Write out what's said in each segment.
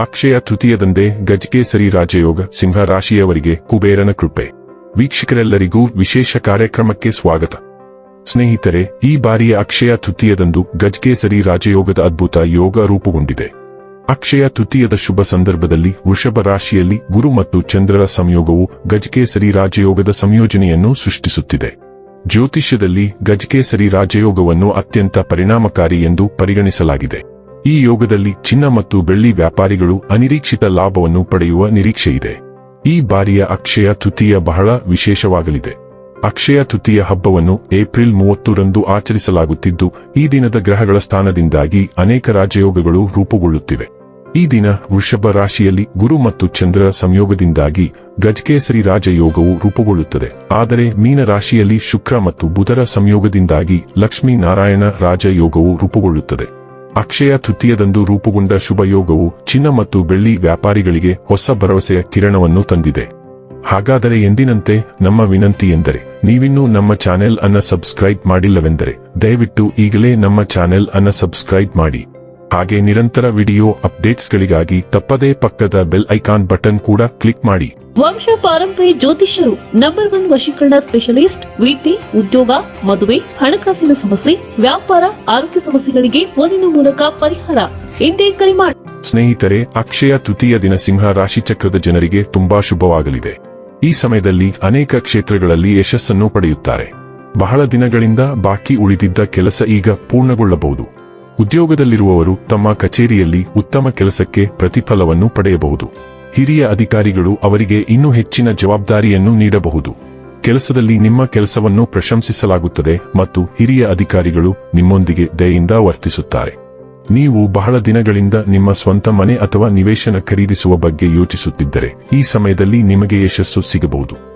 ಅಕ್ಷಯ ತೃತೀಯದಂದೇ ಗಜಕೇಸರಿ ರಾಜಯೋಗ ಸಿಂಹ ರಾಶಿಯವರಿಗೆ ಕುಬೇರನ ಕೃಪೆ. ವೀಕ್ಷಕರೆಲ್ಲರಿಗೂ ವಿಶೇಷ ಕಾರ್ಯಕ್ರಮಕ್ಕೆ ಸ್ವಾಗತ. ಸ್ನೇಹಿತರೆ, ಈ ಬಾರಿಯ ಅಕ್ಷಯ ತೃತೀಯದಂದು ಗಜಕೇಸರಿ ರಾಜಯೋಗದ ಅದ್ಭುತ ಯೋಗ ರೂಪುಗೊಂಡಿದೆ. ಅಕ್ಷಯ ತೃತೀಯದ ಶುಭ ಸಂದರ್ಭದಲ್ಲಿ ವೃಷಭ ರಾಶಿಯಲ್ಲಿ ಗುರು ಮತ್ತು ಚಂದ್ರರ ಸಂಯೋಗವು ಗಜಕೇಸರಿ ರಾಜಯೋಗದ ಸಂಯೋಜನೆಯನ್ನು ಸೃಷ್ಟಿಸುತ್ತಿದೆ. ಜ್ಯೋತಿಷ್ಯದಲ್ಲಿ ಗಜಕೇಸರಿ ರಾಜಯೋಗವನ್ನು ಅತ್ಯಂತ ಪರಿಣಾಮಕಾರಿ ಎಂದು ಪರಿಗಣಿಸಲಾಗಿದೆ. ಈ ಯೋಗದಲ್ಲಿ ಚಿನ್ನ ಮತ್ತು ಬೆಳ್ಳಿ ವ್ಯಾಪಾರಿಗಳು ಅನಿರೀಕ್ಷಿತ ಲಾಭವನ್ನು ಪಡೆಯುವ ನಿರೀಕ್ಷೆಯಿದೆ ಈ ಬಾರಿಯ ಅಕ್ಷಯ ತೃತೀಯ ಬಹಳ ವಿಶೇಷವಾಗಲಿದೆ. ಅಕ್ಷಯ ತೃತೀಯ ಹಬ್ಬವನ್ನು ಏಪ್ರಿಲ್ ಮೂವತ್ತರಂದು ಆಚರಿಸಲಾಗುತ್ತಿದ್ದು, ಈ ದಿನದ ಗ್ರಹಗಳ ಸ್ಥಾನದಿಂದಾಗಿ ಅನೇಕ ರಾಜಯೋಗಗಳು ರೂಪುಗೊಳ್ಳುತ್ತಿವೆ. ಈ ದಿನ ವೃಷಭ ರಾಶಿಯಲ್ಲಿ ಗುರು ಮತ್ತು ಚಂದ್ರ ಸಂಯೋಗದಿಂದಾಗಿ ಗಜಕೇಸರಿ ರಾಜಯೋಗವು ರೂಪುಗೊಳ್ಳುತ್ತದೆ. ಆದರೆ ಮೀನ ರಾಶಿಯಲ್ಲಿ ಶುಕ್ರ ಮತ್ತು ಬುಧರ ಸಂಯೋಗದಿಂದಾಗಿ ಲಕ್ಷ್ಮೀನಾರಾಯಣ ರಾಜಯೋಗವು ರೂಪುಗೊಳ್ಳುತ್ತದೆ. ಅಕ್ಷಯ ತೃತೀಯದಂದು ರೂಪುಗೊಂಡ ಶುಭಯೋಗವು ಚಿನ್ನ ಮತ್ತು ಬೆಳ್ಳಿ ವ್ಯಾಪಾರಿಗಳಿಗೆ ಹೊಸ ಭರವಸೆಯ ಕಿರಣವನ್ನು ತಂದಿದೆ. ಹಾಗಾದರೆ ಎಂದಿನಂತೆ ನಮ್ಮ ವಿನಂತಿ ಎಂದರೆ, ನೀವಿನ್ನೂ ನಮ್ಮ ಚಾನೆಲ್ ಅನ್ನ ಸಬ್ಸ್ಕ್ರೈಬ್ ಮಾಡಿಲ್ಲವೆಂದರೆ, ದಯವಿಟ್ಟು ಈಗಲೇ ನಮ್ಮ ಚಾನೆಲ್ ಅನ್ನ ಸಬ್ಸ್ಕ್ರೈಬ್ ಮಾಡಿ. ಹಾಗೆ ನಿರಂತರ ವಿಡಿಯೋ ಅಪ್ಡೇಟ್ಸ್ಗಳಿಗಾಗಿ ತಪ್ಪದೇ ಪಕ್ಕದ ಬೆಲ್ ಐಕಾನ್ ಬಟನ್ ಕೂಡ ಕ್ಲಿಕ್ ಮಾಡಿ. ವಂಶ ಪಾರಂಪರ್ಯ ಜ್ಯೋತಿಷ್ಯರು ನಂಬರ್ ಒನ್ ವಶೀಕರಣ ಸ್ಪೆಷಲಿಸ್ಟ್ ವೀಟಿ ಉದ್ಯೋಗ ಮದುವೆ ಹಣಕಾಸಿನ ಸಮಸ್ಯೆ ವ್ಯಾಪಾರ ಆರೋಗ್ಯ ಸಮಸ್ಯೆಗಳಿಗೆ ಫೋನಿನ ಮೂಲಕ ಪರಿಹಾರ. ಎಂದೇ ಕರೆ ಮಾಡಿ ಸ್ನೇಹಿತರೆ ಅಕ್ಷಯ ತೃತೀಯ ದಿನ ಸಿಂಹ ರಾಶಿ ಚಕ್ರದ ಜನರಿಗೆ ತುಂಬಾ ಶುಭವಾಗಲಿದೆ. ಈ ಸಮಯದಲ್ಲಿ ಅನೇಕ ಕ್ಷೇತ್ರಗಳಲ್ಲಿ ಯಶಸ್ಸನ್ನು ಪಡೆಯುತ್ತಾರೆ. ಬಹಳ ದಿನಗಳಿಂದ ಬಾಕಿ ಉಳಿದಿದ್ದ ಕೆಲಸ ಈಗ ಪೂರ್ಣಗೊಳ್ಳಬಹುದು. ಉದ್ಯೋಗದಲ್ಲಿರುವವರು ತಮ್ಮ ಕಚೇರಿಯಲ್ಲಿ ಉತ್ತಮ ಕೆಲಸಕ್ಕೆ ಪ್ರತಿಫಲವನ್ನು ಪಡೆಯಬಹುದು. ಹಿರಿಯ ಅಧಿಕಾರಿಗಳು ಅವರಿಗೆ ಇನ್ನೂ ಹೆಚ್ಚಿನ ಜವಾಬ್ದಾರಿಯನ್ನು ನೀಡಬಹುದು. ಕೆಲಸದಲ್ಲಿ ನಿಮ್ಮ ಕೆಲಸವನ್ನು ಪ್ರಶಂಸಿಸಲಾಗುತ್ತದೆ ಮತ್ತು ಹಿರಿಯ ಅಧಿಕಾರಿಗಳು ನಿಮ್ಮೊಂದಿಗೆ ದಯೆಯಿಂದ ವರ್ತಿಸುತ್ತಾರೆ. ನೀವು ಬಹಳ ದಿನಗಳಿಂದ ನಿಮ್ಮ ಸ್ವಂತ ಮನೆ ಅಥವಾ ನಿವೇಶನ ಖರೀದಿಸುವ ಬಗ್ಗೆ ಯೋಚಿಸುತ್ತಿದ್ದರೆ ಈ ಸಮಯದಲ್ಲಿ ನಿಮಗೆ ಯಶಸ್ಸು ಸಿಗಬಹುದು.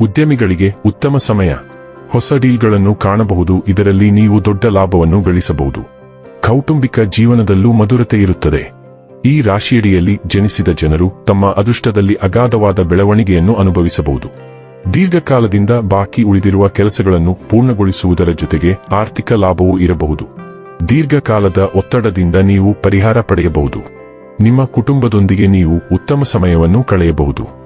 ಉದ್ಯಮಿಗಳಿಗೆ ಉತ್ತಮ ಸಮಯ. ಹೊಸ ಡೀಲ್ಗಳನ್ನು ಕಾಣಬಹುದು, ಇದರಲ್ಲಿ ನೀವು ದೊಡ್ಡ ಲಾಭವನ್ನು ಗಳಿಸಬಹುದು. ಕೌಟುಂಬಿಕ ಜೀವನದಲ್ಲೂ ಮಧುರತೆ ಇರುತ್ತದೆ. ಈ ರಾಶಿಯಡಿಯಲ್ಲಿ ಜನಿಸಿದ ಜನರು ತಮ್ಮ ಅದೃಷ್ಟದಲ್ಲಿ ಅಗಾಧವಾದ ಬೆಳವಣಿಗೆಯನ್ನು ಅನುಭವಿಸಬಹುದು. ದೀರ್ಘಕಾಲದಿಂದ ಬಾಕಿ ಉಳಿದಿರುವ ಕೆಲಸಗಳನ್ನು ಪೂರ್ಣಗೊಳಿಸುವುದರ ಜೊತೆಗೆ ಆರ್ಥಿಕ ಲಾಭವೂ ಇರಬಹುದು. ದೀರ್ಘಕಾಲದ ಒತ್ತಡದಿಂದ ನೀವು ಪರಿಹಾರ ಪಡೆಯಬಹುದು. ನಿಮ್ಮ ಕುಟುಂಬದೊಂದಿಗೆ ನೀವು ಉತ್ತಮ ಸಮಯವನ್ನು ಕಳೆಯಬಹುದು.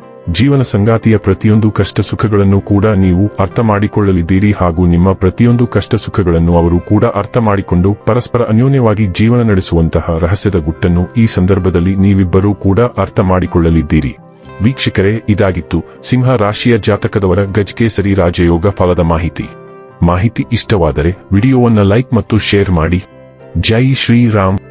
ಜೀವನ ಸಂಗಾತಿಯ ಪ್ರತಿಯೊಂದು ಕಷ್ಟ ಸುಖಗಳನ್ನು ಕೂಡ ನೀವು ಅರ್ಥ ಮಾಡಿಕೊಳ್ಳಲಿದ್ದೀರಿ ಹಾಗೂ ನಿಮ್ಮ ಪ್ರತಿಯೊಂದು ಕಷ್ಟ ಸುಖಗಳನ್ನು ಅವರು ಕೂಡ ಅರ್ಥ ಮಾಡಿಕೊಂಡು ಪರಸ್ಪರ ಅನ್ಯೋನ್ಯವಾಗಿ ಜೀವನ ನಡೆಸುವಂತಹ ರಹಸ್ಯದ ಗುಟ್ಟನ್ನು ಈ ಸಂದರ್ಭದಲ್ಲಿ ನೀವಿಬ್ಬರೂ ಕೂಡ ಅರ್ಥ ಮಾಡಿಕೊಳ್ಳಲಿದ್ದೀರಿ ವೀಕ್ಷಕರೇ, ಇದಾಗಿತ್ತು ಸಿಂಹ ರಾಶಿಯ ಜಾತಕದವರ ಗಜಕೇಸರಿ ರಾಜಯೋಗ ಫಲದ ಮಾಹಿತಿ. ಮಾಹಿತಿ ಇಷ್ಟವಾದರೆ ವಿಡಿಯೋವನ್ನ ಲೈಕ್ ಮತ್ತು ಶೇರ್ ಮಾಡಿ. ಜೈ ಶ್ರೀರಾಮ್.